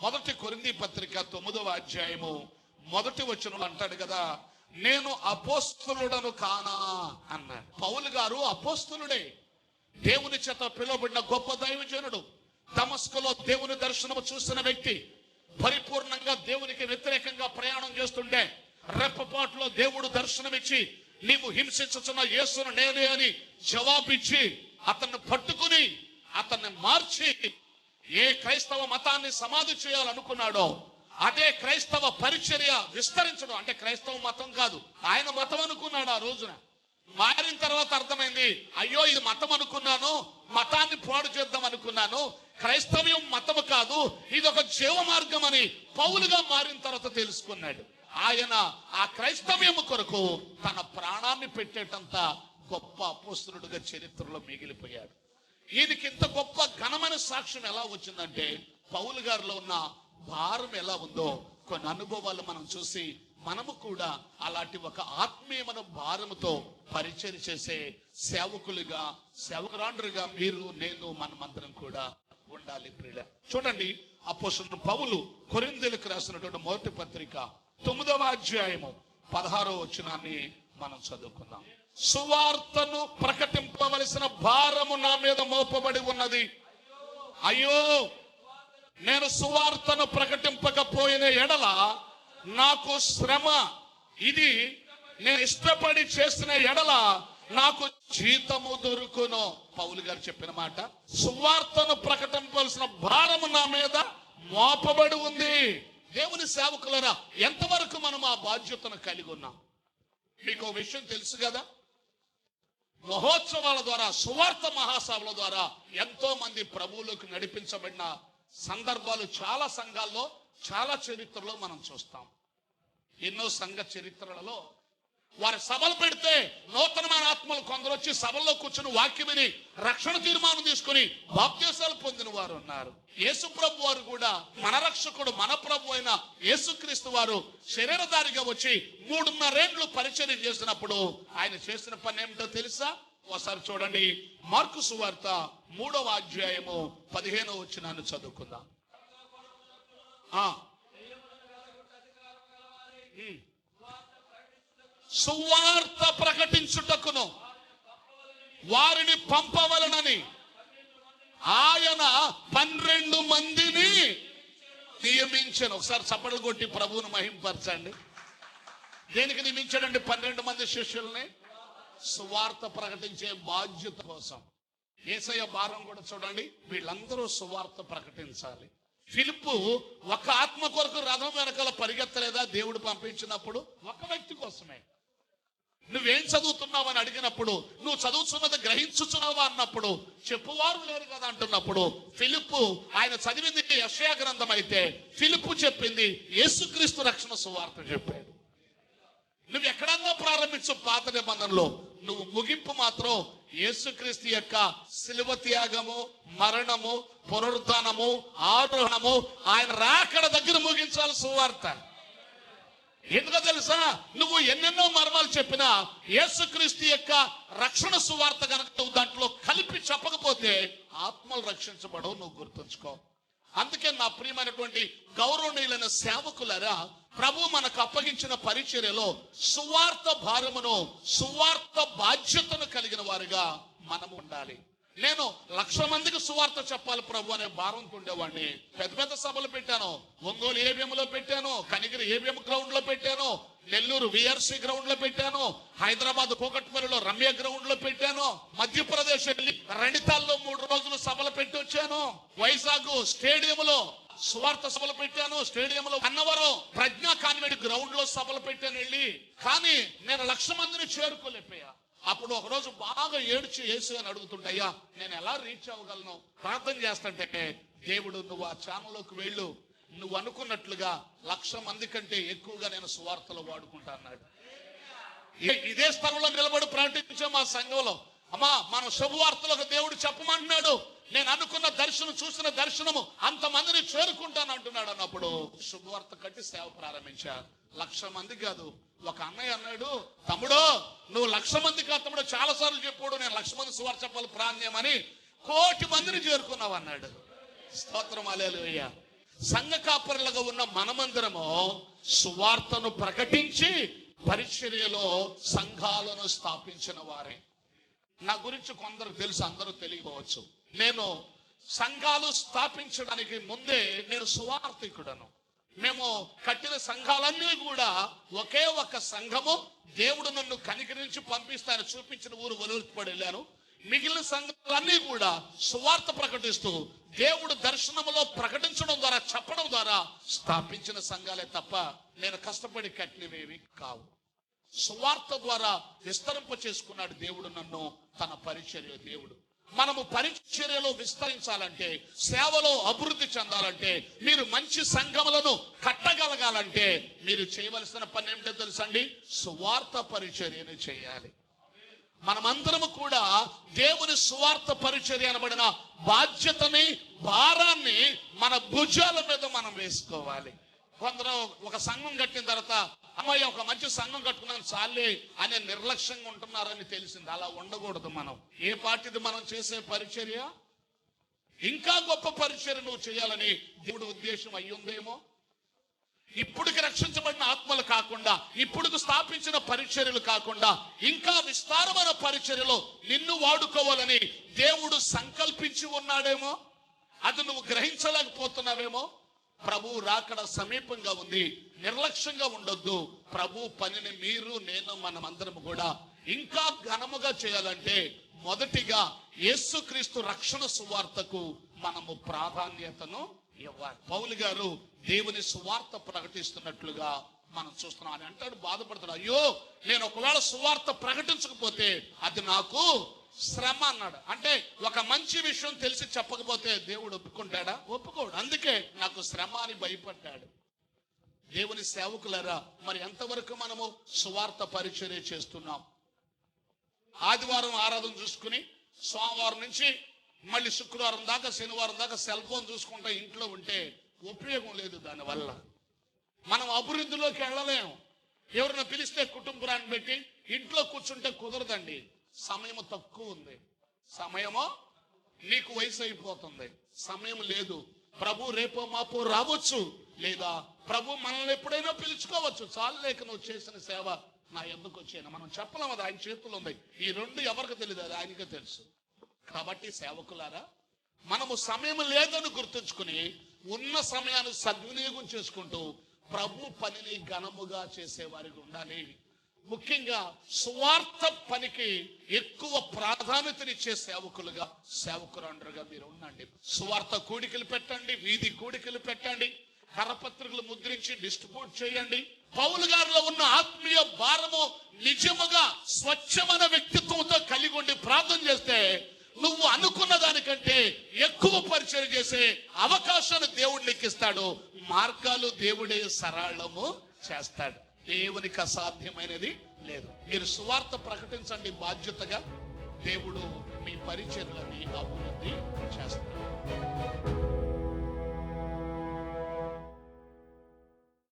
మొదటి కొరింది పత్రిక తొమ్మిదవ అధ్యాయము మొదటి వచనం అంటాడు కదా నేను అపోస్తులుడను కానా? అన్నాడు. పౌలు గారు అపోస్తులుడే. దేవుని చేత పిలువబడిన గొప్ప దైవజనుడు తమస్కులో దేవుని దర్శనము చూసిన వ్యక్తి పరిపూర్ణంగా దేవునికి వ్యతిరేకంగా ప్రయాణం చేస్తుంటే రెప్పపాటులో దేవుడు దర్శనమిచ్చి నీవు హింసించుచున్న యేసును నేనే అని జవాబిచ్చి అతన్ని పట్టుకుని అతన్ని మార్చి ఏ క్రైస్తవ మతాన్ని సమాధి చేయాలనుకున్నాడో అదే క్రైస్తవ పరిచర్య విస్తరించడం. అంటే క్రైస్తవ మతం కాదు ఆయన మతం అనుకున్నాడు ఆ రోజున. మారిన తర్వాత అర్థమైంది అయ్యో ఇది మతం అనుకున్నాను మతాన్ని పాడు చేద్దాం అనుకున్నాను. క్రైస్తవ్యం మతం కాదు ఇది ఒక జీవ మార్గం అని పౌలుగా మారిన తర్వాత తెలుసుకున్నాడు. ఆయన ఆ క్రైస్తవ్యం కొరకు తన ప్రాణాన్ని పెట్టేటంత గొప్ప అపోస్తులుడుగా చరిత్రలో మిగిలిపోయాడు. ఈయనకి ఇంత గొప్ప సాక్ష్యం ఎలా వచ్చిందంటే పౌలు గారిలో ఉన్న భారం ఎలా ఉందో కొన్ని అనుభవాలు మనం చూసి మనము కూడా అలాంటి ఒక ఆత్మీయమైన భారముతో పరిచయం చేసే సేవకులుగా సేవకురాండ్రుగా మీరు నేను మనమందరం కూడా ఉండాలి ప్రియుల చూడండి అపోస్తుడు పౌలు కొరిందెలకు రాసినటువంటి మొదటి పత్రిక తొమ్మిదవ అధ్యాయము పదహారో వచనాన్ని మనం చదువుకుందాం. సువార్తను ప్రకటింపవలసిన భారము నా మీద మోపబడి ఉన్నది. అయ్యో నేను సువార్తను ప్రకటింపకపోయిన ఎడల నాకు శ్రమ. ఇది నేను ఇష్టపడి చేసిన ఎడల నాకు జీతము దొరుకును. పౌలు గారు చెప్పిన మాట సువార్తను ప్రకటింపవలసిన భారము నా మీద మోపబడి ఉంది. దేవుని సేవకులరా ఎంతవరకు మనం ఆ బాధ్యతను కలిగి ఉన్నాం? మీకు విషయం తెలుసు కదా? మహోత్సవాల ద్వారా సువార్త మహాసభల ద్వారా ఎంతో మంది ప్రభువులకు నడిపించబడిన సందర్భాలు చాలా సంఘాల్లో చాలా చరిత్రలో మనం చూస్తాం. ఎన్నో సంఘ చరిత్రలలో వారి సభలు పెడితే నూతనమైన ఆత్మలు కొందరు వచ్చి సభల్లో కూర్చుని వాక్యం విని రక్షణ తీర్మానం తీసుకుని బాప్తీసాలు పొందిన వారు ఉన్నారు. యేసు ప్రభు వారు కూడా మన రక్షకుడు మన ప్రభు అయిన యేసుక్రీస్తు వారు శరీరధారిగా వచ్చి మూడున్నరేండ్లు పరిచయం చేసినప్పుడు ఆయన చేసిన పని ఏమిటో తెలుసా? ఒకసారి చూడండి. మార్కు సువార్త మూడవ అధ్యాయము పదిహేనవ వచ్చినాన్ని చదువుకుందాం. ఆ. సువార్త ప్రకటించుటకును. వారిని పంపవలనని. ఆయన పన్నెండు మందిని నియమించాను. ఒకసారి చప్పట్లు కొట్టి ప్రభువును మహింపరచండి. దేనికి నియమించాడండి పన్నెండు మంది శిష్యుల్ని? సువార్త ప్రకటించే బాధ్యత కోసం. ఏసయ్య భారం కూడా చూడండి వీళ్ళందరూ సువార్త ప్రకటించాలి. ఫిలిప్పు ఒక ఆత్మ కొరకు రథం వెనకాల పరిగెత్తలేదా? దేవుడు పంపించినప్పుడు ఒక వ్యక్తి కోసమే. నువ్వేం చదువుతున్నావు అని అడిగినప్పుడు నువ్వు చదువుతున్నది గ్రహించుచున్నావా? అన్నప్పుడు చెప్పువారు లేరు కదా అంటున్నప్పుడు ఫిలిప్పు ఆయన చదివింది యశయా గ్రంథం అయితే ఫిలిప్పు చెప్పింది యేసుక్రీస్తు రక్షణ సువార్త చెప్పాడు. నువ్వు ఎక్కడన్నా ప్రారంభించు పాత నిబంధనలో నువ్వు ముగింపు మాత్రం యేసుక్రీస్తు యొక్క శిలువ త్యాగము మరణము పునరుద్ధానము ఆరోహణము ఆయన రాకడ దగ్గర ముగించాలి సువార్త. ఎందుకో తెలుసా? నువ్వు ఎన్నెన్నో మర్మాలు చెప్పినా యేసుక్రీస్తు యొక్క రక్షణ సువార్త కనుక నువ్వు దాంట్లో కలిపి చెప్పకపోతే ఆత్మలు రక్షించబడవు నువ్వు గుర్తుంచుకో. అందుకే నా ప్రియమైనటువంటి గౌరవనీయులైన సేవకులరా ప్రభు మనకు అప్పగించిన పరిచర్యలో సువార్త భారమును సువార్త బాధ్యతను కలిగిన వారుగా మనం ఉండాలి. నేను లక్ష మందికి సువార్త చెప్పాలి ప్రభు అనే భారంతో ఉండేవాడిని పెద్ద పెద్ద సభలు పెట్టాను. ఒంగోలు ఏబిఎం లో పెట్టాను. కనిగిరి ఏబిఎం గ్రౌండ్లో పెట్టాను. నెల్లూరు విఆర్సి గ్రౌండ్లో పెట్టాను. హైదరాబాద్ కోకట్మల్లిలో రమ్య గ్రౌండ్లో పెట్టాను. మధ్యప్రదేశ్ వెళ్ళి రణితాల్లో మూడు రోజులు సభలు పెట్టి వచ్చాను. వైజాగ్ స్టేడియంలో సువార్త సభలు పెట్టాను. స్టేడియంలో అన్నవరం ప్రజ్ఞా కాన్వెంట్ గ్రౌండ్లో సభలు పెట్టాను వెళ్ళి. కానీ నేను లక్ష మందిని చేరుకోలేకపోయా. అప్పుడు ఒకరోజు బాగా ఏడ్చి యేసు అని అడుగుతుంటయ్యా నేను ఎలా రీచ్ అవ్వగలను? ప్రార్థన చేస్తుంటే దేవుడు నువ్వు ఆ ఛానల్లోకి వెళ్ళు. నువ్వు అనుకున్నట్లుగా లక్ష మంది కంటే ఎక్కువగా నేను సువార్తలు వాడుకుంటా అన్నాడు. ఇదే స్థలంలో నిలబడి ప్రకటించాం మా సంఘంలో. అమ్మా మన శుభవార్తలకు దేవుడు చెప్పమంటున్నాడు. నేను అనుకున్న దర్శనం చూసిన దర్శనము అంతమందిని చేరుకుంటాను అంటున్నాడు అన్నప్పుడు శుభవార్త కట్టి సేవ ప్రారంభించారు లక్ష మంది కాదు ఒక అన్నయ్య అన్నాడు తమ్ముడు నువ్వు లక్ష మంది కాదు తమ్ముడు చాలా సార్లు చెప్పాడు నేను లక్ష మంది సువార్ చెప్పాలి ప్రాణ్యమని కోటి మందిని చేరుకున్నావు అన్నాడు. స్తోత్రం అలేలుయ్య సంఘ కాపరులుగా ఉన్న మనమందరము సువార్తను ప్రకటించి పరిచర్యలో సంఘాలను స్థాపించిన వారే. నా గురించి కొందరు తెలుసు అందరూ తెలియకపోవచ్చు. నేను సంఘాలు స్థాపించడానికి ముందే నేను సువార్థికుడను. మేము కట్టిన సంఘాలన్నీ కూడా ఒకే ఒక సంఘము. దేవుడు నన్ను కనికరించి పంపిస్తాను చూపించిన ఊరు వదిలిపడి వెళ్ళాను. మిగిలిన సంఘాలన్నీ కూడా సువార్త ప్రకటిస్తూ దేవుడు దర్శనములో ప్రకటించడం ద్వారా చెప్పడం ద్వారా స్థాపించిన సంఘాలే తప్ప నేను కష్టపడి కట్టినవేవి కావు. సువార్త ద్వారా విస్తరింప చేసుకున్నాడు దేవుడు నన్ను తన పరిచర్య దేవుడు. మనము పరిచర్యలో విస్తరించాలంటే సేవలో అభివృద్ధి చెందాలంటే మీరు మంచి సంఘములను కట్టగలగాలంటే మీరు చేయవలసిన పని ఏమిటో తెలుసండి? సువార్త పరిచర్యను చేయాలి. మనమందరము కూడా దేవుని సువార్త పరిచర్య అనబడిన బాధ్యతని భారాన్ని మన భుజాల మీద మనం వేసుకోవాలి. కొందరు ఒక సంఘం కట్టిన తర్వాత అమ్మాయి ఒక మంచి సంఘం కట్టుకున్నాను చాలే అనే నిర్లక్ష్యంగా ఉంటున్నారని తెలిసింది. అలా ఉండకూడదు మనం. ఏ పార్టీది మనం చేసే పరిచర్య? ఇంకా గొప్ప పరిచర్య నువ్వు చేయాలని దేవుడు ఉద్దేశం అయ్యుందేమో? ఇప్పుడుకి రక్షించబడిన ఆత్మలు కాకుండా ఇప్పుడుకు స్థాపించిన పరిచర్యలు కాకుండా ఇంకా విస్తారమైన పరిచర్యలో నిన్ను వాడుకోవాలని దేవుడు సంకల్పించి ఉన్నాడేమో? అది నువ్వు గ్రహించలేకపోతున్నావేమో? ప్రభు రాకడ సమీపంగా ఉంది. నిర్లక్ష్యంగా ఉండొద్దు. ప్రభు పనిని మీరు నేను మనమందరం కూడా ఇంకా ఘనముగా చేయాలంటే మొదటిగా యేసుక్రీస్తు రక్షణ సువార్తకు మనము ప్రాధాన్యతను ఇవ్వాలి. పౌలు గారు దేవుని సువార్త ప్రకటిస్తున్నట్లుగా మనం చూస్తున్నాం. అని అంటాడు బాధపడుతున్నాడు. అయ్యో నేను ఒకవేళ సువార్త ప్రకటించకపోతే అది నాకు శ్రమ అన్నాడు. అంటే ఒక మంచి విషయం తెలిసి చెప్పకపోతే దేవుడు ఒప్పుకుంటాడా? ఒప్పుకోడు. అందుకే నాకు శ్రమ అని భయపడ్డాడు. దేవుని సేవకులరా మరి ఎంతవరకు మనము సువార్త పరిచర్య చేస్తున్నాం? ఆదివారం ఆరాధన చూసుకుని సోమవారం నుంచి మళ్ళీ శుక్రవారం దాకా శనివారం దాకా సెల్ ఫోన్ చూసుకుంటా ఇంట్లో ఉంటే ఉపయోగం లేదు దానివల్ల. మనం అభివృద్ధిలోకి వెళ్ళలేము. ఎవరిని పిలిస్తే కుటుంబాన్ని పెట్టి ఇంట్లో కూర్చుంటే కుదరదండి. సమయము తక్కువ ఉంది. సమయము నీకు వయసు అయిపోతుంది. సమయం లేదు. ప్రభు రేపో మాపు రావచ్చు లేదా ప్రభు మనల్ని ఎప్పుడైనా పిలుచుకోవచ్చు. చాలు లేక నువ్వు చేసిన సేవ నా ఎందుకు వచ్చాను? మనం చెప్పలేము అది ఆయన చేతులు ఉంది. ఈ రెండు ఎవరికి తెలియదు అది ఆయనకే తెలుసు. కాబట్టి సేవకులారా మనము సమయం లేదని గుర్తుంచుకుని ఉన్న సమయాన్ని సద్వినియోగం చేసుకుంటూ ప్రభు పనిని ఘనముగా చేసేవారికి ఉండాలి. ముఖ్యంగా స్వార్థ పనికి ఎక్కువ ప్రాధాన్యతనిచ్చే సేవకులుగా సేవకురాండ్రుగా మీరు ఉండండి. స్వార్థ కూడికలు పెట్టండి వీధి కూడికలు పెట్టండి కరపత్రికలు ముద్రించి డిస్ట్రిబ్యూట్ చేయండి. పౌలు గారిలో ఉన్న ఆత్మీయ భారము నిజముగా స్వచ్ఛమైన వ్యక్తిత్వంతో కలిగి ఉండి ప్రార్థన చేస్తే నువ్వు అనుకున్న దానికంటే ఎక్కువ పరిచయం చేసే అవకాశాన్ని దేవుడు నీకు ఇస్తాడు మార్గాలు దేవుడే సరళము చేస్తాడు. దేవునికి అసాధ్యమైనది లేదు. మీరు సువార్త ప్రకటించండి బాధ్యతగా. దేవుడు మీ పరిచర్లని అభివృద్ధి చేస్తాడు.